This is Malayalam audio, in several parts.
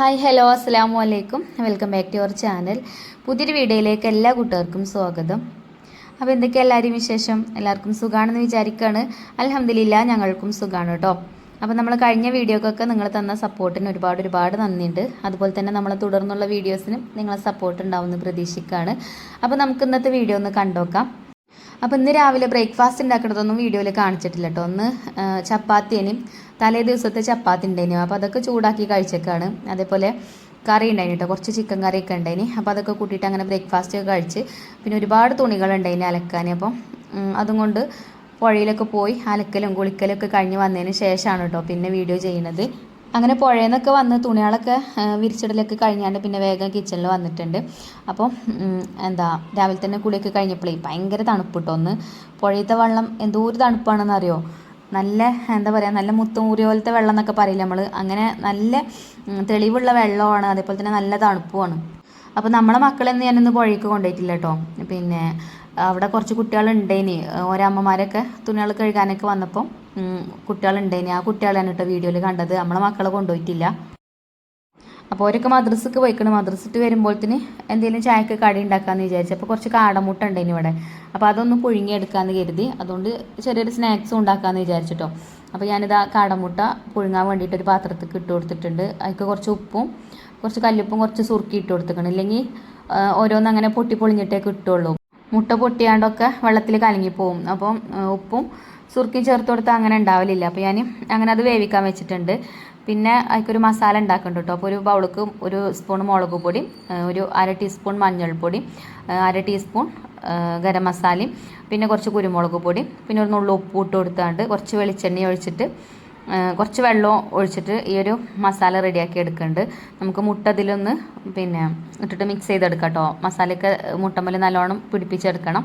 ഹായ് ഹലോ അസ്സാം വലൈക്കും welcome back to our channel. പുതിയൊരു വീഡിയോയിലേക്ക് എല്ലാ കൂട്ടുകാർക്കും സ്വാഗതം. അപ്പോൾ എന്തൊക്കെയാണ് എല്ലാവരും വിശേഷം? എല്ലാവർക്കും സുഖമാണെന്ന് വിചാരിക്കുകയാണ് അലഹമ്മദില്ല ഞങ്ങൾക്കും സുഖമാണ് കേട്ടോ. അപ്പോൾ നമ്മൾ കഴിഞ്ഞ വീഡിയോക്കൊക്കെ നിങ്ങൾ തന്ന സപ്പോർട്ടിന് ഒരുപാട് ഒരുപാട് നന്ദിയുണ്ട്. അതുപോലെ തന്നെ നമ്മളെ തുടർന്നുള്ള വീഡിയോസിനും നിങ്ങളെ സപ്പോർട്ട് ഉണ്ടാവുമെന്ന് പ്രതീക്ഷിക്കുകയാണ് അപ്പോൾ നമുക്ക് ഇന്നത്തെ വീഡിയോ ഒന്ന് കണ്ടോക്കാം അപ്പോൾ ഇന്ന് രാവിലെ ബ്രേക്ക്ഫാസ്റ്റ് ഉണ്ടാക്കുന്നതൊന്നും വീഡിയോയിൽ കാണിച്ചിട്ടില്ല കേട്ടോ. ഒന്ന് ചപ്പാത്തിയേനും തലേ ദിവസത്തെ ചപ്പാത്തി ഉണ്ടായിരുന്നു അപ്പോൾ അതൊക്കെ ചൂടാക്കി കഴിച്ചേക്കാണ്. അതേപോലെ കറി ഉണ്ടായിന് കേട്ടോ. കുറച്ച് ചിക്കൻ കറിയൊക്കെ ഉണ്ടായിന്. അപ്പോൾ അതൊക്കെ കൂട്ടിയിട്ട് അങ്ങനെ ബ്രേക്ക്ഫാസ്റ്റ് ഒക്കെ കഴിച്ച് പിന്നെ ഒരുപാട് തുണികൾ ഉണ്ടായിന് അലക്കാൻ അപ്പം അതും കൊണ്ട് പുഴയിലൊക്കെ പോയി അലക്കലും കുളിക്കലും ഒക്കെ കഴിഞ്ഞ് വന്നതിന് ശേഷമാണ് കേട്ടോ പിന്നെ വീഡിയോ ചെയ്യുന്നത്. അങ്ങനെ പുഴയിൽ നിന്നൊക്കെ വന്ന് തുണികളൊക്കെ വിരിച്ചിടലൊക്കെ കഴിഞ്ഞാണ്ട് പിന്നെ വേഗം കിച്ചണിൽ വന്നിട്ടുണ്ട്. അപ്പോൾ എന്താ രാവിലെ തന്നെ കുളിയൊക്കെ കഴിഞ്ഞപ്പോഴേ ഭയങ്കര തണുപ്പ് കേട്ടോ ഒന്ന് പുഴയത്തെ വെള്ളം എന്തോ ഒരു തണുപ്പാണെന്ന് അറിയോ നല്ല എന്താ പറയുക നല്ല മുത്തുമൂരി പോലത്തെ വെള്ളം എന്നൊക്കെ പറയില്ല നമ്മൾ അങ്ങനെ നല്ല തെളിവുള്ള വെള്ളമാണ്. അതേപോലെ തന്നെ നല്ല തണുപ്പുമാണ്. അപ്പോൾ നമ്മളെ മക്കളെന്ന് ഞാനൊന്ന് പുഴയ്ക്ക് കൊണ്ടുപോയിട്ടില്ല കേട്ടോ പിന്നെ അവിടെ കുറച്ച് കുട്ടികളുണ്ടേനി ഓരമ്മമാരൊക്കെ തുണികൾ കഴുകാനൊക്കെ വന്നപ്പം കുട്ടികളുണ്ടേനി ആ കുട്ടികളാണ് കേട്ടോ വീഡിയോയിൽ കണ്ടത്. നമ്മളെ മക്കളെ കൊണ്ടുപോയിട്ടില്ല. അപ്പോൾ അവരൊക്കെ മദ്രസക്ക് പോയിക്കണം. മദ്രസിട്ട് വരുമ്പോഴത്തേന് എന്തെങ്കിലും ചായക്ക് കടി ഉണ്ടാക്കാമെന്ന് വിചാരിച്ചു. അപ്പോൾ കുറച്ച് കാടമുട്ട ഉണ്ടായിന് ഇവിടെ. അപ്പോൾ അതൊന്ന് പുഴുങ്ങിയെടുക്കാമെന്ന് കരുതി. അതുകൊണ്ട് ചെറിയൊരു സ്നാക്സും ഉണ്ടാക്കാമെന്ന് വിചാരിച്ചിട്ടോ. അപ്പോൾ ഞാനിത് ആ കാടമുട്ട പുഴുങ്ങാൻ വേണ്ടിയിട്ട് ഒരു പാത്രത്തിൽ ഇട്ട് കൊടുത്തിട്ടുണ്ട്. അതിക്ക് കുറച്ച് ഉപ്പും കുറച്ച് കല്ലുപ്പും കുറച്ച് സുറുക്കി ഇട്ട് കൊടുത്തിക്കണം. ഇല്ലെങ്കിൽ ഓരോന്ന് അങ്ങനെ പൊട്ടി പൊളിഞ്ഞിട്ടേ കിട്ടുള്ളൂ. മുട്ട പൊട്ടിയാണ്ടൊക്കെ വെള്ളത്തിൽ കലങ്ങിപ്പോവും. അപ്പം ആ, ഉപ്പും സുർക്കിയും ചേർത്ത് കൊടുത്താൽ അങ്ങനെ ഉണ്ടാവലില്ല. അപ്പോൾ ഞാൻ അങ്ങനെ അത് വേവിക്കാൻ വെച്ചിട്ടുണ്ട്. പിന്നെ അതിക്കൊരു മസാല ഉണ്ടാക്കുന്നുണ്ട് കേട്ടോ അപ്പോൾ ഒരു ബൗൾക്ക് ഒരു സ്പൂൺ മുളക് പൊടി ഒരു അര ടീസ്പൂൺ മഞ്ഞൾപ്പൊടി അര ടീസ്പൂൺ ഗരം മസാലയും പിന്നെ കുറച്ച് കുരുമുളക് പൊടി പിന്നെ ഒരു നുള്ളു ഉപ്പ് ഇട്ട് കൊടുത്താണ്ട് കുറച്ച് വെളിച്ചെണ്ണ ഒഴിച്ചിട്ട് കുറച്ച് വെള്ളം ഒഴിച്ചിട്ട് ഈ ഒരു മസാല റെഡിയാക്കി എടുക്കുന്നുണ്ട്. നമുക്ക് മുട്ട അതിലൊന്ന് പിന്നെ ഇട്ടിട്ട് മിക്സ് ചെയ്തെടുക്കാം കേട്ടോ മസാലയൊക്കെ മുട്ടമ്മൽ നല്ലോണം പിടിപ്പിച്ചെടുക്കണം.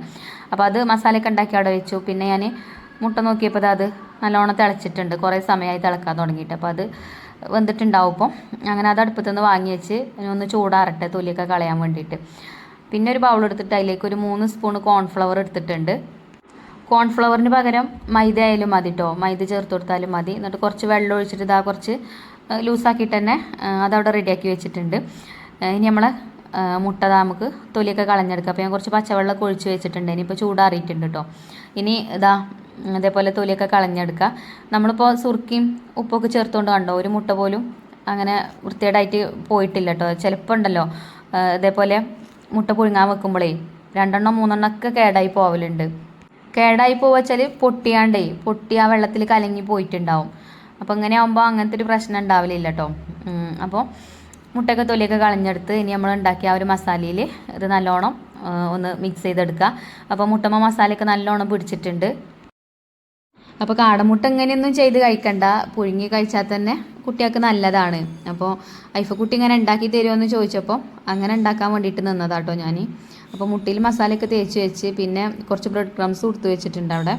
അപ്പോൾ അത് മസാലയൊക്കെ ഉണ്ടാക്കി അവിടെ വെച്ചു. പിന്നെ ഞാൻ മുട്ട നോക്കിയപ്പോൾ അത് നല്ലോണം തിളച്ചിട്ടുണ്ട്. കുറേ സമയമായി തിളക്കാൻ തുടങ്ങിയിട്ട്. അപ്പോൾ അത് വെന്തിട്ടുണ്ടാവും ഇപ്പം. അങ്ങനെ അത് അടുപ്പത്തു നിന്ന് വാങ്ങി വെച്ച് ഒന്ന് ചൂടാറട്ടെ. തൊലിയൊക്കെ കളയാൻ വേണ്ടിയിട്ട്. പിന്നെ ഒരു ബൗൾ എടുത്തിട്ട് അതിലേക്ക് ഒരു മൂന്ന് സ്പൂൺ കോൺഫ്ലവർ എടുത്തിട്ടുണ്ട്. കോൺഫ്ലവറിന് പകരം മൈദ ആയാലും മതി കേട്ടോ മൈദ ചേർത്ത് കൊടുത്താലും മതി. എന്നിട്ട് കുറച്ച് വെള്ളം ഒഴിച്ചിട്ട് ഇതാ കുറച്ച് ലൂസാക്കിയിട്ട് തന്നെ അതവിടെ റെഡിയാക്കി വെച്ചിട്ടുണ്ട്. ഇനി നമ്മൾ മുട്ട നമുക്ക് തൊലിയൊക്കെ കളഞ്ഞെടുക്കാം. അപ്പോൾ ഞാൻ കുറച്ച് പച്ചവെള്ളമൊക്കെ ഒഴിച്ച് വെച്ചിട്ടുണ്ട്. ഇനിയിപ്പോൾ ചൂടാറിയിട്ടുണ്ട് കേട്ടോ ഇനി ഇതാ അതേപോലെ തൊലിയൊക്കെ കളഞ്ഞെടുക്കുക നമ്മളിപ്പോൾ സുർക്കിയും ഉപ്പൊക്കെ ചേർത്തുകൊണ്ട് കണ്ടോ? ഒരു മുട്ട പോലും അങ്ങനെ വൃത്തികേടായിട്ട് പോയിട്ടില്ല കേട്ടോ ചിലപ്പോൾ ഉണ്ടല്ലോ ഇതേപോലെ മുട്ട പുഴുങ്ങാൻ വെക്കുമ്പോഴേ രണ്ടെണ്ണം മൂന്നെണ്ണം ഒക്കെ കേടായി പോവലുണ്ട്. കേടായി പോവച്ചാൽ പൊട്ടിയാണ്ടേ പൊട്ടി ആ വെള്ളത്തിൽ കലങ്ങി പോയിട്ടുണ്ടാവും. അപ്പോൾ അങ്ങനെ ആകുമ്പോൾ അങ്ങനത്തെ ഒരു പ്രശ്നം ഉണ്ടാവില്ല കേട്ടോ അപ്പോൾ മുട്ടയൊക്കെ തൊലിയൊക്കെ കളഞ്ഞെടുത്ത് ഇനി നമ്മൾ ഉണ്ടാക്കിയ ആ ഒരു മസാലയിൽ ഇത് നല്ലോണം ഒന്ന് മിക്സ് ചെയ്തെടുക്കുക. അപ്പോൾ മുട്ടമ്മ മസാലയൊക്കെ നല്ലോണം പിടിച്ചിട്ടുണ്ട്. അപ്പോൾ കാടമുട്ട ഇങ്ങനെയൊന്നും ചെയ്ത് കഴിക്കണ്ട. പുഴുങ്ങി കഴിച്ചാൽ തന്നെ കുട്ടികൾക്ക് നല്ലതാണ്. അപ്പോൾ ഐഫക്കുട്ടി ഇങ്ങനെ ഉണ്ടാക്കി തരുമോ എന്ന് ചോദിച്ചപ്പോൾ അങ്ങനെ ഉണ്ടാക്കാൻ വേണ്ടിയിട്ട് നിന്നതാട്ടോ ഞാൻ അപ്പോൾ മുട്ടിയിൽ മസാലയൊക്കെ തേച്ച് വെച്ച് പിന്നെ കുറച്ച് ബ്രെഡ് ക്രംസ് കൊടുത്ത് വെച്ചിട്ടുണ്ട് അവിടെ.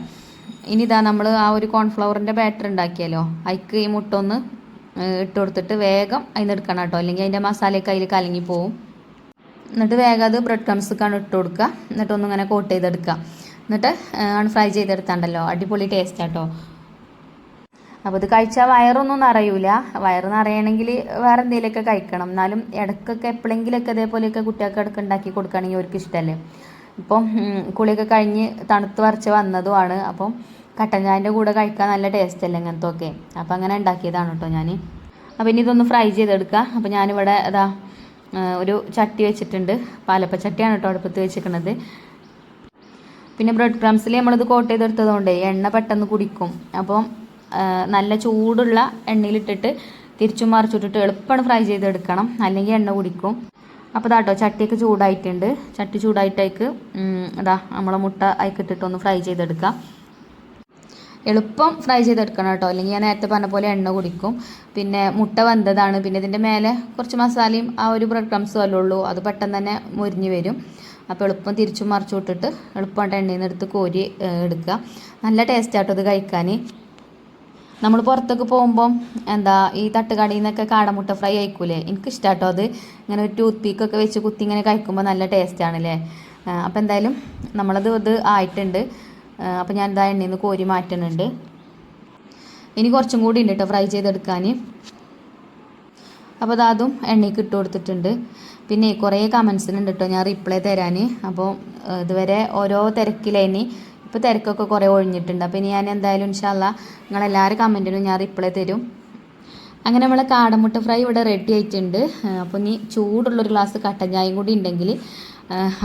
ഇനി ഇതാ നമ്മൾ ആ ഒരു കോൺഫ്ലവറിന്റെ ബാറ്റർ ഉണ്ടാക്കിയാലോ? അതിക്ക് ഈ മുട്ട ഒന്ന് ഇട്ട് കൊടുത്തിട്ട് വേഗം അതിന് എടുക്കണം കേട്ടോ. അല്ലെങ്കിൽ അതിന്റെ മസാലയൊക്കെ അതിൽ കലങ്ങി പോവും. എന്നിട്ട് വേഗം അത് ബ്രെഡ് ക്രംസൊക്കെയാണ് ഇട്ട് കൊടുക്കുക എന്നിട്ട് ഒന്നിങ്ങനെ കോട്ട് ചെയ്തെടുക്കുക എന്നിട്ട് ആണ് ഫ്രൈ ചെയ്തെടുത്താണ്ടല്ലോ. അടിപൊളി ടേസ്റ്റ് ആട്ടോ അപ്പോൾ ഇത് കഴിച്ചാൽ വയറൊന്നും നിറയൂല. വയറ് നിറയണമെങ്കിൽ വേറെ എന്തെങ്കിലുമൊക്കെ കഴിക്കണം. എന്നാലും ഇടയ്ക്കൊക്കെ എപ്പോഴെങ്കിലൊക്കെ ഇതേപോലെയൊക്കെ കുട്ടികൾക്ക് ഇടയ്ക്ക് ഉണ്ടാക്കി കൊടുക്കുകയാണെങ്കിൽ അവർക്ക് ഇഷ്ടമല്ലേ? ഇപ്പം കുളിയൊക്കെ കഴിഞ്ഞ് തണുത്ത് വരച്ച് വന്നതുമാണ്. അപ്പം കട്ടൻ ചായന്റെ കൂടെ കഴിക്കാൻ നല്ല ടേസ്റ്റ് അല്ലേ അങ്ങനത്തെ ഒക്കെ അപ്പം അങ്ങനെ ഉണ്ടാക്കിയതാണ് കേട്ടോ ഞാൻ അപ്പം ഇനി ഇതൊന്ന് ഫ്രൈ ചെയ്തെടുക്കുക. അപ്പം ഞാനിവിടെ അതാ ഒരു ചട്ടി വെച്ചിട്ടുണ്ട്. പാലപ്പ ചട്ടിയാണ് കേട്ടോ അടുപ്പത്ത് വെച്ചിരിക്കുന്നത്. പിന്നെ ബ്രെഡ് ക്രംസിൽ നമ്മളിത് കോട്ട് ചെയ്തെടുത്തതുകൊണ്ട് എണ്ണ പെട്ടെന്ന് കുടിക്കും. അപ്പം നല്ല ചൂടുള്ള എണ്ണയിലിട്ടിട്ട് തിരിച്ചും മറിച്ചിട്ടിട്ട് എളുപ്പമാണ് ഫ്രൈ ചെയ്തെടുക്കണം. അല്ലെങ്കിൽ എണ്ണ കുടിക്കും. അപ്പോൾ ഇതാട്ടോ ചട്ടിയൊക്കെ ചൂടായിട്ടുണ്ട്. ചട്ടി ചൂടായിട്ടേക്ക് ഇതാ നമ്മളെ മുട്ട അതിക്കിട്ടിട്ട് ഒന്ന് ഫ്രൈ ചെയ്തെടുക്കാം. എളുപ്പം ഫ്രൈ ചെയ്തെടുക്കണം കേട്ടോ. അല്ലെങ്കിൽ ഞാൻ നേരത്തെ പറഞ്ഞ പോലെ എണ്ണ കുടിക്കും. പിന്നെ മുട്ട വെന്തതാണ്. പിന്നെ ഇതിന്റെ മേലെ കുറച്ച് മസാലയും ആ ഒരു ബ്രെഡ് ക്രംസും അല്ലേ അത് പെട്ടെന്ന് തന്നെ മുരിഞ്ഞ് വരും. അപ്പോൾ എളുപ്പം തിരിച്ചും മറിച്ചു വിട്ടിട്ട് എളുപ്പമായിട്ട് എണ്ണയിൽ നിന്ന് എടുത്ത് കോരി എടുക്കുക. നല്ല ടേസ്റ്റ് ആട്ടോ ഇത് കഴിക്കാൻ നമ്മൾ പുറത്തേക്ക് പോകുമ്പം എന്താ ഈ തട്ടുകടയിൽ നിന്നൊക്കെ കാടമുട്ട ഫ്രൈ കഴിക്കൂലേ? എനിക്ക് ഇഷ്ടാട്ടോ അത്. ഇങ്ങനെ ഒരു ടൂത്ത് പീക്കൊക്കെ വെച്ച് കുത്തി ഇങ്ങനെ കഴിക്കുമ്പോൾ നല്ല ടേസ്റ്റ് ആണല്ലേ? അപ്പോൾ എന്തായാലും നമ്മളത് ഇത് ആയിട്ടുണ്ട്. അപ്പോൾ ഞാൻ ഇതാ എണ്ണയിൽ നിന്ന് കോരി മാറ്റുന്നുണ്ട് ഇനി കുറച്ചും കൂടി ഉണ്ട് കേട്ടോ ഫ്രൈ ചെയ്തെടുക്കാൻ അപ്പോൾ അതും എണ്ണയ്ക്ക് ഇട്ട് കൊടുത്തിട്ടുണ്ട്. പിന്നെ കുറേ കമൻസിനുണ്ട് കേട്ടോ ഞാൻ റിപ്ലൈ തരാൻ അപ്പോൾ ഇതുവരെ ഓരോ തിരക്കിലേനി ഇപ്പോൾ തിരക്കൊക്കെ കുറേ ഒഴിഞ്ഞിട്ടുണ്ട്. അപ്പോൾ ഇനി ഞാൻ എന്തായാലും ഇൻഷാല്ല നിങ്ങളെല്ലാവരും കമന്റിനും ഞാൻ റിപ്ലൈ തരും. അങ്ങനെ നമ്മളെ കാടമുട്ട ഫ്രൈ ഇവിടെ റെഡി ആയിട്ടുണ്ട്. അപ്പോൾ ഇനി ചൂടുള്ളൊരു ഗ്ലാസ് കട്ടൻ ചായയും കൂടി ഉണ്ടെങ്കിൽ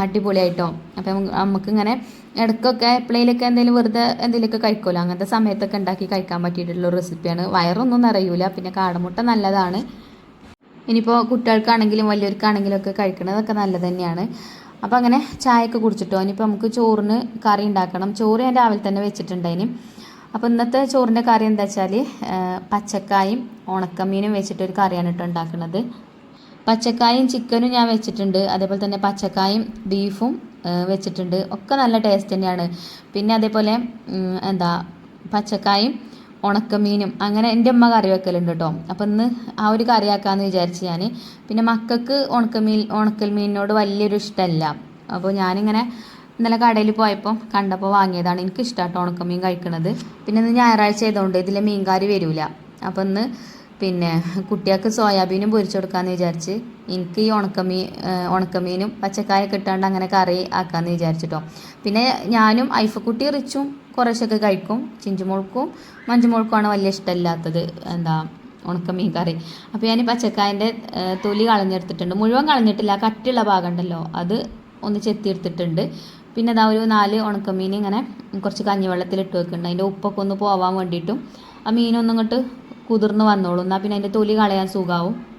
അടിപൊളിയായിട്ടോ. അപ്പം നമുക്കിങ്ങനെ ഇടയ്ക്കൊക്കെ എപ്പോഴേലൊക്കെ എന്തെങ്കിലും വെറുതെ എന്തെങ്കിലുമൊക്കെ കഴിക്കുമല്ലോ അങ്ങനത്തെ സമയത്തൊക്കെ ഉണ്ടാക്കി കഴിക്കാൻ പറ്റിയിട്ടുള്ള റെസിപ്പിയാണ് വയറൊന്നും നിറയൂല. പിന്നെ കാടമുട്ട നല്ലതാണ്. ഇനിയിപ്പോൾ കുട്ടികൾക്കാണെങ്കിലും വലിയവർക്കാണെങ്കിലും ഒക്കെ കഴിക്കണതൊക്കെ നല്ലത് തന്നെയാണ്. അപ്പോൾ അങ്ങനെ ചായയൊക്കെ കുടിച്ചിട്ടോ. ഇനിയിപ്പോൾ നമുക്ക് ചോറിന് കറി ഉണ്ടാക്കണം. ചോറ് ഞാൻ രാവിലെ തന്നെ വെച്ചിട്ടുണ്ടായിന് അപ്പോൾ ഇന്നത്തെ ചോറിന്റെ കറി എന്താ വെച്ചാൽ പച്ചക്കായും ഉണക്കമീനും വെച്ചിട്ടൊരു കറിയാണ് കേട്ടോ ഉണ്ടാക്കുന്നത്. പച്ചക്കായും ചിക്കനും ഞാൻ വെച്ചിട്ടുണ്ട്. അതേപോലെ തന്നെ പച്ചക്കായും ബീഫും വെച്ചിട്ടുണ്ട്. ഒക്കെ നല്ല ടേസ്റ്റ് തന്നെയാണ്. പിന്നെ അതേപോലെ എന്താ പച്ചക്കായും ഉണക്കമീനും അങ്ങനെ എന്റെ അമ്മ കറി വെക്കലുണ്ട് കേട്ടോ അപ്പം ഇന്ന് ആ ഒരു കറി കറിയാക്കാമെന്ന് വിചാരിച്ച് ഞാൻ പിന്നെ മക്കൾക്ക് ഉണക്കമീൻ ഉണക്കൽ മീനിനോട് വലിയൊരു ഇഷ്ടമല്ല അപ്പോൾ ഞാനിങ്ങനെ ഇന്നലെ കടയിൽ പോയപ്പോൾ കണ്ടപ്പോൾ വാങ്ങിയതാണ്. എനിക്ക് ഇഷ്ടമാട്ടോ ഉണക്കമീൻ കഴിക്കണത്. പിന്നെ ഇന്ന് ഞായറാഴ്ച ആയതുകൊണ്ട് ഇതിൽ മീൻകാരി വരില്ല അപ്പം ഇന്ന് പിന്നെ കുട്ടികൾക്ക് സോയാബീനും പൊരിച്ചു കൊടുക്കാമെന്ന് വിചാരിച്ച് എനിക്ക് ഈ ഉണക്കമീൻ ഉണക്കമീനും പച്ചക്കായ ഇട്ടാണ്ട് അങ്ങനെ കറി ആക്കാമെന്ന് വിചാരിച്ചിട്ടോ. പിന്നെ ഞാനും ഐഫക്കുട്ടി റിച്ചും കുറേശ്ശൊക്കെ കഴിക്കും. ചിഞ്ചുമുളക്കും മഞ്ചുമുളക്കുമാണ് വലിയ ഇഷ്ടമില്ലാത്തത്. എന്താ ഉണക്കമീൻ കറി. അപ്പോൾ ഞാൻ പച്ചക്കായന്റെ തൊലി കളഞ്ഞെടുത്തിട്ടുണ്ട്. മുഴുവൻ കളഞ്ഞിട്ടില്ല. കട്ടിയുള്ള ഭാഗം ഉണ്ടല്ലോ അത് ഒന്ന് ചെത്തിയെടുത്തിട്ടുണ്ട്. പിന്നെ അതാ ഒരു നാല് ഉണക്കമീൻ ഇങ്ങനെ കുറച്ച് കഞ്ഞിവെള്ളത്തിൽ ഇട്ട് വെക്കുന്നുണ്ട്. അതിന്റെ ഉപ്പൊക്കെ ഒന്ന് പോവാൻ വേണ്ടിയിട്ടും ആ മീനൊന്നും ഇങ്ങോട്ട് കുതിർന്ന് വന്നോളും. എന്നാൽ പിന്നെ അതിന്റെ തൊലി കളയാൻ സുഖാവും.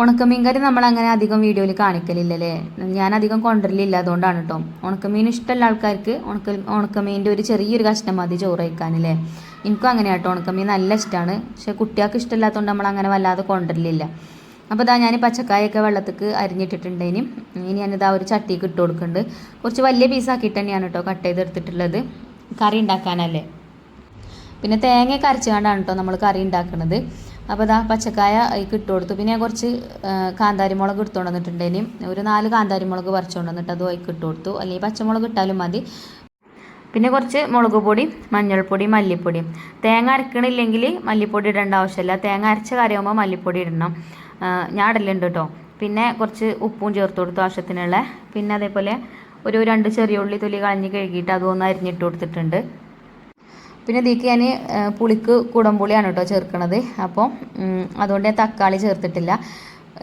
ഉണക്കമീൻ കറി നമ്മൾ അങ്ങനെ അധികം വീഡിയോയിൽ കാണിക്കലില്ലല്ലേ? ഞാൻ അധികം കൊണ്ടുവരലില്ല അതുകൊണ്ടാണ് കേട്ടോ ഉണക്കമീൻ ഇഷ്ടമുള്ള ആൾക്കാർക്ക് ഉണക്ക ഉണക്കമീന്റെ ഒരു ചെറിയൊരു കഷ്ണം മതി ചോറ് കഴിക്കാനല്ലേ? എനിക്കും അങ്ങനെ കേട്ടോ ഉണക്കമീൻ നല്ല ഇഷ്ടമാണ് പക്ഷേ കുട്ടികൾക്ക് ഇഷ്ടമില്ലാത്തതുകൊണ്ട് നമ്മൾ അങ്ങനെ വല്ലാതെ കൊണ്ടുവരലില്ല. അപ്പോൾ ഇതാ ഞാൻ പച്ചക്കായൊക്കെ വെള്ളത്തേക്ക് അരിഞ്ഞിട്ടിട്ടുണ്ട് ഇനി. ഇനി ഞാനിതാ ഒരു ചട്ടിക്ക് ഇട്ട് കൊടുക്കുന്നുണ്ട്. കുറച്ച് വലിയ പീസാക്കിയിട്ട് തന്നെയാണ് കേട്ടോ കട്ട് ചെയ്തെടുത്തിട്ടുള്ളത് കറി ഉണ്ടാക്കാനല്ലേ? പിന്നെ തേങ്ങയൊക്കെ അരച്ചുകൊണ്ടാണ് കേട്ടോ നമ്മൾ കറി ഉണ്ടാക്കുന്നത്. അപ്പോൾ ഇതാ പച്ചക്കായ ഇട്ട് കൊടുത്തു. പിന്നെ കുറച്ച് കാന്താരിമുളക് കാന്താരി മുളക് എടുത്തുകൊണ്ട് വന്നിട്ടുണ്ട് ഇനി. ഒരു നാല് കാന്താരിമുളക് പറിച്ചുകൊണ്ട് വന്നിട്ട് അത് അതിലേക്ക് ഇട്ട് കൊടുത്തു. അല്ലെങ്കിൽ പച്ചമുളക് ഇട്ടാലും മതി. പിന്നെ കുറച്ച് മുളക് പൊടി മഞ്ഞൾപ്പൊടി മല്ലിപ്പൊടി. തേങ്ങ അരക്കണില്ലെങ്കിൽ മല്ലിപ്പൊടി ഇടേണ്ട ആവശ്യമില്ല. തേങ്ങ അരച്ച കാര്യമാകുമ്പോൾ മല്ലിപ്പൊടി ഇടണം. ഞാൻ ഇടലുണ്ട് കേട്ടോ പിന്നെ കുറച്ച് ഉപ്പും ചേർത്ത് കൊടുത്തു ആവശ്യത്തിനുള്ള. പിന്നെ അതേപോലെ ഒരു രണ്ട് ചെറിയ ഉള്ളി തൊലി കളഞ്ഞ് കഴുകിയിട്ട് അതൊന്ന് അരിഞ്ഞിട്ട് കൊടുത്തിട്ടുണ്ട്. പിന്നെ ഇതിലേക്ക് ഞാൻ പുളിക്ക് കുടംപുളിയാണ് കേട്ടോ ചേർക്കണത്. അപ്പോൾ അതുകൊണ്ട് ഞാൻ തക്കാളി ചേർത്തിട്ടില്ല.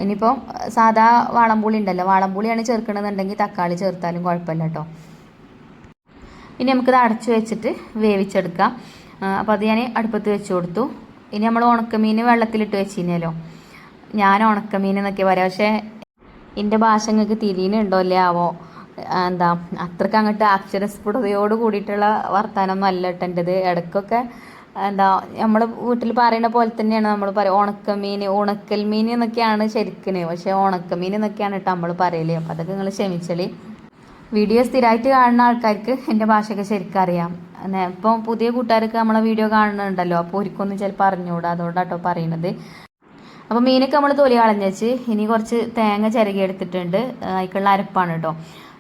ഇനിയിപ്പോൾ സാധാ വാളംപുളി ഉണ്ടല്ലോ വാളംപുളിയാണ് ചേർക്കണമെന്നുണ്ടെങ്കിൽ തക്കാളി ചേർത്താലും കുഴപ്പമില്ല കേട്ടോ. ഇനി നമുക്കിത് അടച്ചു വെച്ചിട്ട് വേവിച്ചെടുക്കാം. അപ്പോൾ അത് ഞാൻ അടുപ്പത്ത് വെച്ച് കൊടുത്തു. ഇനി നമ്മൾ ഉണക്കമീൻ വെള്ളത്തിലിട്ട് വെച്ചിരുന്നല്ലോ. ഞാൻ ഉണക്കമീൻ എന്നൊക്കെ പറയാം. പക്ഷേ എന്റെ ഭാഷ നിങ്ങൾക്ക് തിരിയുന്നുണ്ടോ അല്ലേ ആവോ? എന്താ അത്രയ്ക്ക് അങ്ങോട്ട് അക്ഷരസ്ഫുടതയോട് കൂടിയിട്ടുള്ള വർത്താനമൊന്നും അല്ല കേട്ടോ എന്റെത് ഇടയ്ക്കൊക്കെ എന്താ നമ്മൾ വീട്ടിൽ പറയുന്ന പോലെ തന്നെയാണ് നമ്മൾ പറയുക ഉണക്കമീൻ ഉണക്കൽ മീൻ എന്നൊക്കെയാണ് ശരിക്കിന്. പക്ഷേ ഉണക്കമീൻ എന്നൊക്കെയാണ് കേട്ടോ നമ്മൾ പറയൽ. അപ്പോൾ അതൊക്കെ നിങ്ങൾ ക്ഷമിച്ചളി. വീഡിയോ സ്ഥിരമായിട്ട് കാണുന്ന ആൾക്കാർക്ക് എന്റെ ഭാഷയൊക്കെ ശരിക്കും അറിയാം. ഇപ്പം പുതിയ കൂട്ടുകാർക്ക് നമ്മളെ വീഡിയോ കാണുന്നുണ്ടല്ലോ. അപ്പോൾ ഒരിക്കൊന്നും ചിലപ്പോൾ അറിഞ്ഞുകൂടാ അതുകൊണ്ടാട്ടോ പറയുന്നത് അപ്പോൾ മീനൊക്കെ നമ്മൾ തൊലി കളഞ്ഞ് വെച്ച് ഇനി കുറച്ച് തേങ്ങ ചിരകി എടുത്തിട്ടുണ്ട്. അതിക്കുള്ള അരപ്പാണ് കേട്ടോ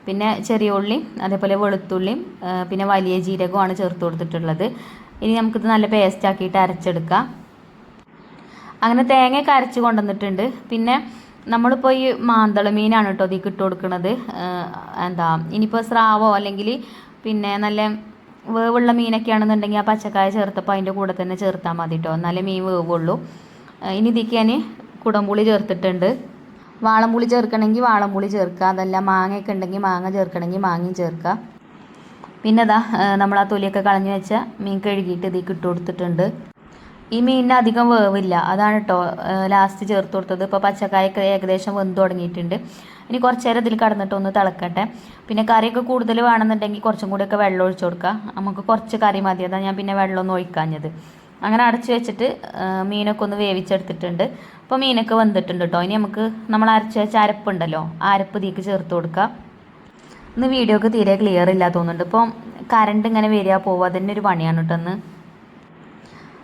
പിന്നെ ചെറിയ ഉള്ളിയും അതേപോലെ വെളുത്തുള്ളിയും പിന്നെ വലിയ ജീരകമാണ് ചേർത്ത് കൊടുത്തിട്ടുള്ളത്. ഇനി നമുക്കിത് നല്ല പേസ്റ്റ് ആക്കിയിട്ട് അരച്ചെടുക്കാം. അങ്ങനെ തേങ്ങയൊക്കെ അരച്ച് കൊണ്ടുവന്നിട്ടുണ്ട്. പിന്നെ നമ്മളിപ്പോൾ ഈ മാന്തള മീനാണ് കേട്ടോ ഇതിൽ ഇട്ട് കൊടുക്കുന്നത് എന്താ ഇനിയിപ്പോൾ സ്രാവോ അല്ലെങ്കിൽ പിന്നെ നല്ല വേവുള്ള മീനൊക്കെ ആണെന്നുണ്ടെങ്കിൽ ആ പച്ചക്കായ ചേർത്തപ്പോൾ അതിന്റെ കൂടെ തന്നെ ചേർത്താൽ മതി കേട്ടോ. എന്നാലേ മീൻ വേവുള്ളൂ. ഇനി ഇതിക്ക് ഞാൻ കുടംപുളി ചേർത്തിട്ടുണ്ട്. വാളംപുളി ചേർക്കണമെങ്കിൽ വാളംപുളി ചേർക്കുക. അതല്ല മാങ്ങയൊക്കെ ഉണ്ടെങ്കിൽ മാങ്ങ ചേർക്കണമെങ്കിൽ മാങ്ങയും ചേർക്കുക. പിന്നെ അതാ നമ്മൾ ആ തൊലിയൊക്കെ കളഞ്ഞു വെച്ച മീൻ കഴുകിയിട്ട് ഇതിൽ ഇട്ട് കൊടുത്തിട്ടുണ്ട്. ഈ മീനിന് അധികം വേവില്ല. അതാണ് കേട്ടോ ലാസ്റ്റ് ചേർത്ത് കൊടുത്തത്. ഇപ്പോൾ പച്ചക്കായൊക്കെ ഏകദേശം വെന്ത് തുടങ്ങിയിട്ടുണ്ട്. ഇനി കുറച്ച് നേരം ഇതിൽ കടന്നിട്ട് ഒന്ന് തിളക്കട്ടെ. പിന്നെ കറിയൊക്കെ കൂടുതൽ വേണമെന്നുണ്ടെങ്കിൽ കുറച്ചും കൂടിയൊക്കെ വെള്ളം ഒഴിച്ചു കൊടുക്കുക. നമുക്ക് കുറച്ച് കറി മതി. അതാണ് ഞാൻ പിന്നെ വെള്ളമൊന്നും ഒഴിക്കാഞ്ഞത്. അങ്ങനെ അടച്ചു വെച്ചിട്ട് മീനൊക്കെ ഒന്ന് വേവിച്ചെടുത്തിട്ടുണ്ട്. അപ്പോൾ മീനൊക്കെ വന്നിട്ടുണ്ട് കേട്ടോ ഇനി നമുക്ക് നമ്മൾ അരച്ച് വെച്ച അരപ്പുണ്ടല്ലോ ആ അരപ്പ് ഇതിലേക്ക് ചേർത്ത് കൊടുക്കാം. ഇന്ന് വീഡിയോ ഒക്കെ തീരെ ക്ലിയർ ഇല്ല തോന്നുന്നുണ്ട്. ഇപ്പം കറണ്ട് ഇങ്ങനെ വരിക പോവുക തന്നെ ഒരു പണിയാണ് കേട്ടോ ഇന്ന്.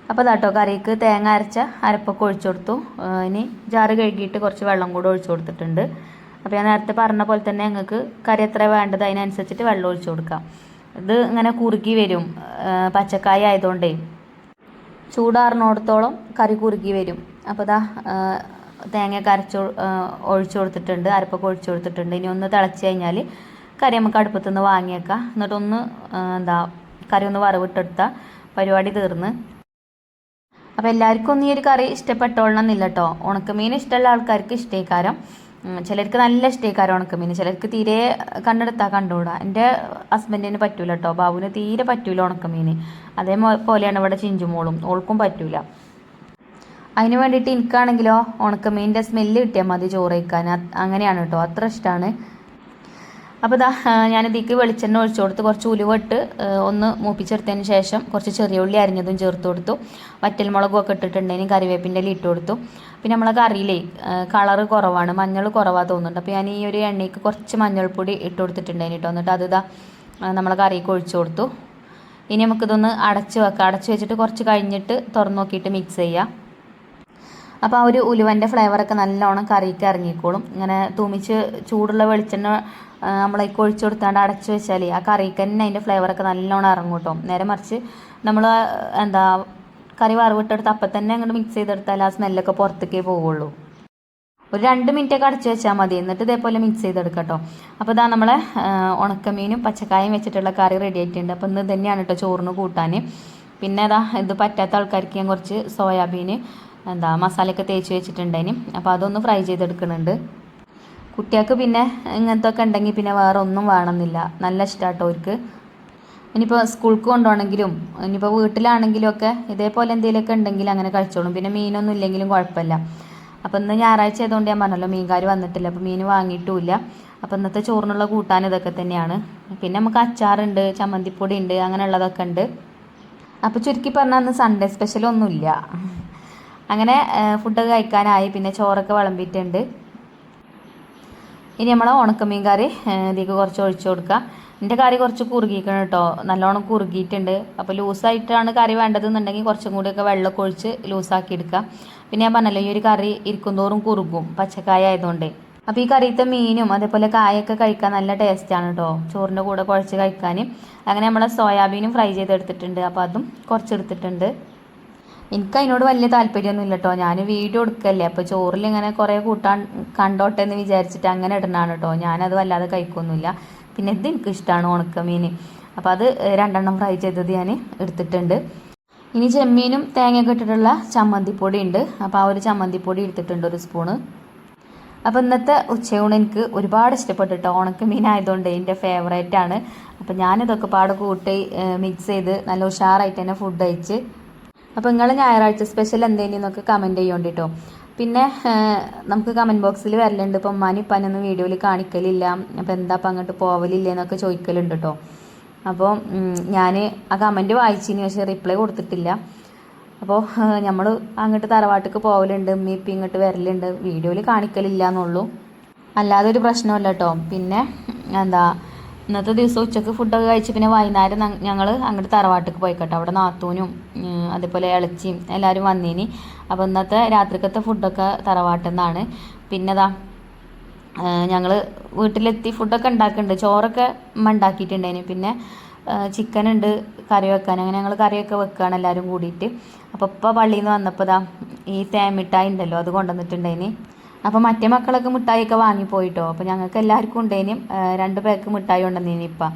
അപ്പോൾ അതാട്ടോ കറിക്ക് തേങ്ങ അരച്ച അരപ്പൊക്കെ ഒഴിച്ചു കൊടുത്തു. ഇനി ജാറ് കഴുകിയിട്ട് കുറച്ച് വെള്ളം കൂടെ ഒഴിച്ചു കൊടുത്തിട്ടുണ്ട്. അപ്പോൾ ഞാൻ നേരത്തെ പറഞ്ഞ പോലെ തന്നെ ഞങ്ങൾക്ക് കറി എത്ര വേണ്ടത് അതിനനുസരിച്ചിട്ട് വെള്ളം ഒഴിച്ചു കൊടുക്കാം. ഇത് ഇങ്ങനെ കുറുക്കി വരും. പച്ചക്കായ ആയതുകൊണ്ടേ ചൂടാറിനോടത്തോളം കറി കുറുകി വരും. അപ്പോൾ ദാ തേങ്ങ കരച്ചോ ഒഴിച്ചു കൊടുത്തിട്ടുണ്ട് അരപ്പൊക്കെ ഒഴിച്ചു കൊടുത്തിട്ടുണ്ട്. ഇനി ഒന്ന് തിളച്ച് കഴിഞ്ഞാൽ കറി നമുക്ക് അടുപ്പത്തു നിന്ന് വാങ്ങിയേക്കാം. എന്നിട്ടൊന്ന് എന്താ കറി ഒന്ന് വറവിട്ടെടുത്താൽ പരിപാടി തീർന്ന്. അപ്പോൾ എല്ലാവർക്കും ഒന്നും ഈ ഒരു കറി ഇഷ്ടപ്പെട്ടോളണം എന്നില്ല കേട്ടോ ഉണക്കമീൻ ഇഷ്ടമുള്ള ആൾക്കാർക്ക് ഇഷ്ടേക്കാരം. ചിലർക്ക് നല്ല ഇഷ്ടേക്കാരം ഉണക്കമീൻ ചിലർക്ക് തീരെ കണ്ടെടുത്താൽ കണ്ടുകൂടാ എന്റെ ഹസ്ബൻഡിന് പറ്റൂല കേട്ടോ ബാബുവിന് തീരെ പറ്റൂല ഉണക്കമീൻ അതേപോലെയാണ് ഇവിടെ ചിഞ്ചുമോളും ഓൾക്കും പറ്റൂല. അതിന് വേണ്ടിയിട്ട് എനിക്കാണെങ്കിലോ ഉണക്കമീന്റെ സ്മെല്ല് കിട്ടിയാൽ മതി ചോറ് കഴിക്കാൻ. അങ്ങനെയാണ് കേട്ടോ. അത്ര ഇഷ്ടമാണ് അപ്പോൾ ഇതാ ഞാൻ ഇതിക്ക് വെളിച്ചെണ്ണ ഒഴിച്ചു കൊടുത്ത് കുറച്ച് ഉലുവട്ട് ഒന്ന് മൂപ്പിച്ചെടുത്തതിന് ശേഷം കുറച്ച് ചെറിയ ഉള്ളി അരിഞ്ഞതും ചേർത്ത് കൊടുത്തു. വറ്റൽമുളകും ഒക്കെ ഇട്ടിട്ടുണ്ടെങ്കിൽ കറിവേപ്പിന്റെ ഇട്ട് കൊടുത്തു. പിന്നെ നമ്മളെ കറിയിലേ കളർ കുറവാണ് മഞ്ഞൾ കുറവാണ് തോന്നുന്നുണ്ട്. അപ്പോൾ ഞാൻ ഈ ഒരു എണ്ണയ്ക്ക് കുറച്ച് മഞ്ഞൾപ്പൊടി ഇട്ട് കൊടുത്തിട്ടുണ്ടെങ്കിൽ കേട്ടോ എന്നിട്ട് അത് ഇതാ നമ്മളെ കറിക്ക് ഒഴിച്ചു കൊടുത്തു. ഇനി നമുക്കിതൊന്ന് അടച്ച് വെക്കാം. അടച്ച് വെച്ചിട്ട് കുറച്ച് കഴിഞ്ഞിട്ട് തുറന്നു നോക്കിയിട്ട് മിക്സ് ചെയ്യാം. അപ്പോൾ ആ ഒരു ഉലുവന്റെ ഫ്ലേവറൊക്കെ നല്ലോണം കറിക്ക് ഇറങ്ങിക്കോളും. ഇങ്ങനെ തൂമിച്ച് ചൂടുള്ള വെളിച്ചെണ്ണ നമ്മളേക്ക് ഒഴിച്ചു കൊടുത്താണ്ട് അടച്ചു വെച്ചാൽ ആ കറിക്ക് തന്നെ അതിന്റെ ഫ്ലേവറൊക്കെ നല്ലോണം ഇറങ്ങും കേട്ടോ നേരെ മറിച്ച് നമ്മൾ എന്താ കറി വറവിട്ടെടുത്ത് അപ്പം തന്നെ അങ്ങോട്ട് മിക്സ് ചെയ്തെടുത്താൽ ആ സ്മെല്ലൊക്കെ പുറത്തേക്കേ പോവുള്ളൂ. ഒരു രണ്ട് മിനിറ്റൊക്കെ അടച്ചു വെച്ചാൽ മതി. എന്നിട്ട് ഇതേപോലെ മിക്സ് ചെയ്തെടുക്കാം കേട്ടോ അപ്പോൾ ഇതാ നമ്മളെ ഉണക്കമീനും പച്ചക്കായും വെച്ചിട്ടുള്ള കറി റെഡി ആയിട്ടുണ്ട്. അപ്പോൾ ഇന്ന് തന്നെയാണ് കേട്ടോ ചോറിന് കൂട്ടാൻ പിന്നെ ഇതാ ഇത് പറ്റാത്ത ആൾക്കാർക്ക് ഞാൻ കുറച്ച് സോയാബീൻ എന്താ മസാലയൊക്കെ തേച്ച് വെച്ചിട്ടുണ്ടേന് അപ്പോൾ അതൊന്ന് ഫ്രൈ ചെയ്തെടുക്കുന്നുണ്ട്. കുട്ടികൾക്ക് പിന്നെ ഇങ്ങനത്തെ ഒക്കെ ഉണ്ടെങ്കിൽ പിന്നെ വേറെ ഒന്നും വേണമെന്നില്ല. നല്ല ഇഷ്ടമാട്ടോ അവർക്ക് ഇനിയിപ്പോൾ സ്കൂൾക്ക് കൊണ്ടുപോകണമെങ്കിലും ഇനിയിപ്പോൾ വീട്ടിലാണെങ്കിലും ഒക്കെ ഇതേപോലെ എന്തെങ്കിലുമൊക്കെ ഉണ്ടെങ്കിൽ അങ്ങനെ കഴിച്ചോളും. പിന്നെ മീനൊന്നും ഇല്ലെങ്കിലും കുഴപ്പമില്ല. അപ്പോൾ ഇന്ന് ഞായറാഴ്ച ആയതുകൊണ്ട് ഞാൻ പറഞ്ഞല്ലോ മീൻകാർ വന്നിട്ടില്ല. അപ്പോൾ മീൻ വാങ്ങിയിട്ടുമില്ല അപ്പോൾ ഇന്നത്തെ ചോറിനുള്ള കൂട്ടാൻ ഇതൊക്കെ തന്നെയാണ്. പിന്നെ നമുക്ക് അച്ചാറുണ്ട് ചമ്മന്തിപ്പൊടി ഉണ്ട് അങ്ങനെയുള്ളതൊക്കെ ഉണ്ട്. അപ്പോൾ ചുരുക്കി പറഞ്ഞാൽ അന്ന് സൺഡേ സ്പെഷ്യൽ ഒന്നുമില്ല. അങ്ങനെ ഫുഡൊക്കെ കഴിക്കാനായി. പിന്നെ ചോറൊക്കെ വിളമ്പിയിട്ടുണ്ട്. ഇനി നമ്മൾ ഉണക്കമീൻ കറി ഇതിലേക്ക് കുറച്ച് ഒഴിച്ചു കൊടുക്കുക എന്റെ കറി കുറച്ച് കുറുകിക്കണം കേട്ടോ. നല്ലോണം കുറുകിയിട്ടുണ്ട്. അപ്പോൾ ലൂസായിട്ടാണ് കറി വേണ്ടതെന്നുണ്ടെങ്കിൽ കുറച്ചും കൂടിയൊക്കെ വെള്ളമൊക്കെ ഒഴിച്ച് ലൂസാക്കി എടുക്കുക പിന്നെ ഞാൻ പറഞ്ഞല്ലോ ഈ ഒരു കറി ഇരിക്കുന്തോറും കുറുകും പച്ചക്കായ ആയതുകൊണ്ട്. അപ്പോൾ ഈ കറിയത്തെ മീനും അതേപോലെ കായൊക്കെ കഴിക്കാൻ നല്ല ടേസ്റ്റാണ് കേട്ടോ. ചോറിന്റെ കൂടെ കുഴച്ച് കഴിക്കാൻ അങ്ങനെ നമ്മളെ സോയാബീനും ഫ്രൈ ചെയ്തെടുത്തിട്ടുണ്ട്. അപ്പോൾ അതും കുറച്ചെടുത്തിട്ടുണ്ട്. എനിക്ക് അതിനോട് വലിയ താല്പര്യമൊന്നും ഇല്ല കേട്ടോ ഞാൻ വീഡിയോ എടുക്കല്ലേ. അപ്പോൾ ചോറിൽ ഇങ്ങനെ കുറേ കൂട്ടാൻ കണ്ടോട്ടെ എന്ന് വിചാരിച്ചിട്ട് അങ്ങനെ ഇടുന്നതാണ് കേട്ടോ ഞാനത് വല്ലാതെ കഴിക്കൊന്നുമില്ല. പിന്നെ ഇത് എനിക്ക് ഇഷ്ടമാണ് ഉണക്കമീൻ അപ്പോൾ അത് രണ്ടെണ്ണം ഫ്രൈ ചെയ്തത് ഞാൻ എടുത്തിട്ടുണ്ട്. ഇനി ചെമ്മീനും തേങ്ങയൊക്കെ ഇട്ടിട്ടുള്ള ചമ്മന്തിപ്പൊടി ഉണ്ട് അപ്പോൾ ആ ഒരു ചമ്മന്തിപ്പൊടി എടുത്തിട്ടുണ്ട് ഒരു സ്പൂണ്. അപ്പോൾ ഇന്നത്തെ ഉച്ചയൂണ് എനിക്ക് ഒരുപാട് ഇഷ്ടപ്പെട്ടു കേട്ടോ ഉണക്കമീൻ ആയതുകൊണ്ട് എന്റെ ഫേവറേറ്റ് ആണ് അപ്പോൾ ഞാനിതൊക്കെ പാടെ കൂട്ടി മിക്സ് ചെയ്ത് നല്ല ഉഷാറായിട്ട് തന്നെ ഫുഡ് കഴിച്ച് അപ്പോൾ നിങ്ങൾ ഞായറാഴ്ച സ്പെഷ്യൽ എന്തെങ്കിലും എന്നൊക്കെ കമന്റ് ചെയ്യോണ്ട് പിന്നെ നമുക്ക് കമന്റ് ബോക്സിൽ വരലുണ്ട്. ഇപ്പം ഉമ്മാനും ഇപ്പാനൊന്നും വീഡിയോയിൽ കാണിക്കലില്ല. അപ്പോൾ എന്താ അപ്പം അങ്ങോട്ട് പോവലില്ല എന്നൊക്കെ ചോദിക്കലുണ്ട് കേട്ടോ അപ്പോൾ ഞാൻ ആ കമന്റ് വായിച്ചിന് പക്ഷേ റിപ്ലൈ കൊടുത്തിട്ടില്ല. അപ്പോൾ നമ്മൾ അങ്ങോട്ട് തറവാട്ടിക്ക് പോവലുണ്ട്. ഉമ്മി ഇപ്പം ഇങ്ങോട്ട് വരലുണ്ട്. വീഡിയോയിൽ കാണിക്കലില്ല എന്നുള്ളൂ. അല്ലാതെ ഒരു പ്രശ്നമല്ല കേട്ടോ പിന്നെ എന്താ ഇന്നത്തെ ദിവസം ഉച്ചയ്ക്ക് ഫുഡൊക്കെ കഴിച്ച് പിന്നെ വൈകുന്നേരം ഞങ്ങൾ അങ്ങോട്ട് തറവാട്ടിക്ക് കേട്ടോ അവിടെ നാത്തൂനും അതേപോലെ ഇളച്ചിയും എല്ലാവരും വന്നീനി. അപ്പോൾ ഇന്നത്തെ രാത്രിക്കത്തെ ഫുഡൊക്കെ തറവാട്ടിൽ നിന്നാണ് പിന്നെതാ ഞങ്ങൾ വീട്ടിലെത്തി ഫുഡൊക്കെ ഉണ്ടാക്കുന്നുണ്ട് ചോറൊക്കെ ഉണ്ടാക്കിയിട്ടുണ്ടായിന് പിന്നെ ചിക്കൻ ഉണ്ട് കറി വെക്കാൻ. അങ്ങനെ ഞങ്ങൾ കറിയൊക്കെ വെക്കുകയാണ് എല്ലാവരും കൂടിയിട്ട്. അപ്പോൾ ഇപ്പോൾ പള്ളിയിൽ നിന്ന് വന്നപ്പോൾ ദാ ഈ തേമിട്ടായി ഉണ്ടല്ലോ അത് കൊണ്ടുവന്നിട്ടുണ്ടായിന് അപ്പോൾ മറ്റേ മക്കളൊക്കെ മിഠായിയൊക്കെ വാങ്ങിപ്പോയിട്ടോ? അപ്പോൾ ഞങ്ങൾക്ക് എല്ലാവർക്കും ഉണ്ടേനും രണ്ട് പേർക്ക് മിഠായി കൊണ്ടുവന്നേനി ഇപ്പം.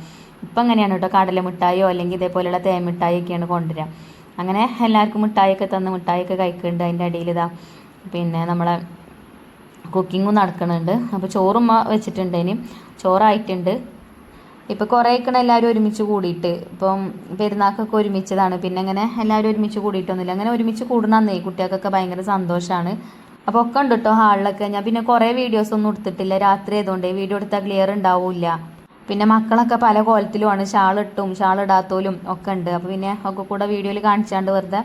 ഇപ്പം അങ്ങനെയാണ് കേട്ടോ കടല മിഠായിയോ അല്ലെങ്കിൽ ഇതേപോലെയുള്ള തേമിഠായിയൊക്കെയാണ് കൊണ്ടുവരിക അങ്ങനെ എല്ലാവർക്കും മിഠായിയൊക്കെ തന്ന് മിഠായിയൊക്കെ കഴിക്കുന്നുണ്ട് അതിന്റെ അടിയിൽ ഇതാ. പിന്നെ നമ്മളെ കുക്കിങ്ങും നടക്കുന്നുണ്ട് അപ്പോൾ ചോറും വെച്ചിട്ടുണ്ട് ഇനി ചോറായിട്ടുണ്ട്. ഇപ്പോൾ കുറേ ഇക്കണ എല്ലാവരും ഒരുമിച്ച് കൂടിയിട്ട്. ഇപ്പം പെരുന്നാക്കൊക്കെ ഒരുമിച്ചതാണ്. പിന്നെ അങ്ങനെ എല്ലാവരും ഒരുമിച്ച് കൂടിയിട്ടൊന്നുമില്ല. അങ്ങനെ ഒരുമിച്ച് കൂടുന്നന്നേ കുട്ടികൾക്കൊക്കെ ഭയങ്കര സന്തോഷമാണ് അപ്പോൾ ഒക്കെ ഉണ്ട് കേട്ടോ ഹാളിലൊക്കെ ഞാൻ പിന്നെ കുറേ വീഡിയോസ് ഒന്നും എടുത്തിട്ടില്ല. രാത്രി ആയതുകൊണ്ട്. വീഡിയോ എടുത്താൽ ക്ലിയർ ഉണ്ടാവില്ല. പിന്നെ മക്കളൊക്കെ പല കോലത്തിലുമാണ്. ഷാളിട്ടും ഷാളിടാത്തോലും ഒക്കെ ഉണ്ട്. അപ്പോൾ പിന്നെ ഒക്കെ കൂടെ വീഡിയോയിൽ കാണിച്ചാണ്ട് വെറുതെ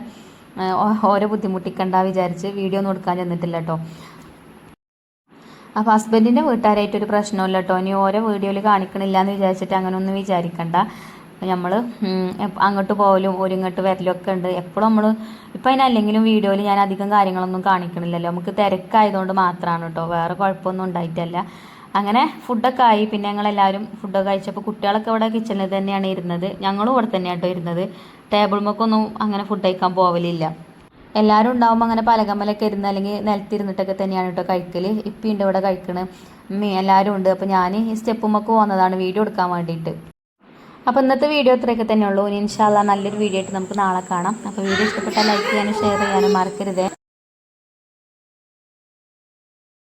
ഓരോ ബുദ്ധിമുട്ടിക്കണ്ട വിചാരിച്ച് വീഡിയോ ഒന്നും എടുക്കാൻ ചെന്നിട്ടില്ല കേട്ടോ അപ്പോൾ ഹസ്ബൻഡിന്റെ വീട്ടുകാരായിട്ടൊരു പ്രശ്നമില്ല കേട്ടോ ഇനി ഓരോ വീഡിയോയിൽ കാണിക്കണില്ല എന്ന് വിചാരിച്ചിട്ട് അങ്ങനെ ഒന്നും വിചാരിക്കണ്ട. നമ്മൾ അങ്ങോട്ട് പോകലും ഒരു ഇങ്ങോട്ട് വരലും ഒക്കെ ഉണ്ട്. എപ്പോഴും നമ്മൾ ഇപ്പം അതിനല്ലെങ്കിലും വീഡിയോയിൽ ഞാൻ അധികം കാര്യങ്ങളൊന്നും കാണിക്കണില്ലല്ലോ. നമുക്ക് തിരക്കായതുകൊണ്ട് മാത്രമാണ് കേട്ടോ വേറെ കുഴപ്പമൊന്നും ഉണ്ടായിട്ടല്ല. അങ്ങനെ ഫുഡൊക്കെ ആയി. പിന്നെ ഞങ്ങളെല്ലാവരും ഫുഡൊക്കെ കഴിച്ചപ്പോൾ കുട്ടികളൊക്കെ ഇവിടെ കിച്ചണിൽ തന്നെയാണ് ഇരുന്നത്. ഞങ്ങളും ഇവിടെ തന്നെയാണ് കേട്ടോ ഇരുന്നത്. ടേബിൾമൊക്കൊന്നും അങ്ങനെ ഫുഡ് കഴിക്കാൻ പോവലില്ല. എല്ലാവരും ഉണ്ടാവുമ്പോൾ അങ്ങനെ പലകമ്മലൊക്കെ ഇരുന്ന് അല്ലെങ്കിൽ നിലത്തിരുന്നിട്ടൊക്കെ തന്നെയാണ് കേട്ടോ കഴിക്കൽ ഇപ്പം ഉണ്ട് ഇവിടെ കഴിക്കണ. എല്ലാവരും ഉണ്ട്. അപ്പോൾ ഞാൻ ഈ സ്റ്റെപ്പുമൊക്കെ വന്നതാണ് വീഡിയോ എടുക്കാൻ വേണ്ടിയിട്ട്. അപ്പോൾ ഇന്നത്തെ വീഡിയോ ഇത്രയൊക്കെ തന്നെ ഉള്ളൂ. ഇനി ഇൻഷാല്ല നല്ലൊരു വീഡിയോ ആയിട്ട് നമുക്ക് നാളെ കാണാം. അപ്പോൾ വീഡിയോ ഇഷ്ടപ്പെട്ടാൽ ലൈക്ക് ചെയ്യാനും ഷെയർ ചെയ്യാനും മറക്കരുത്.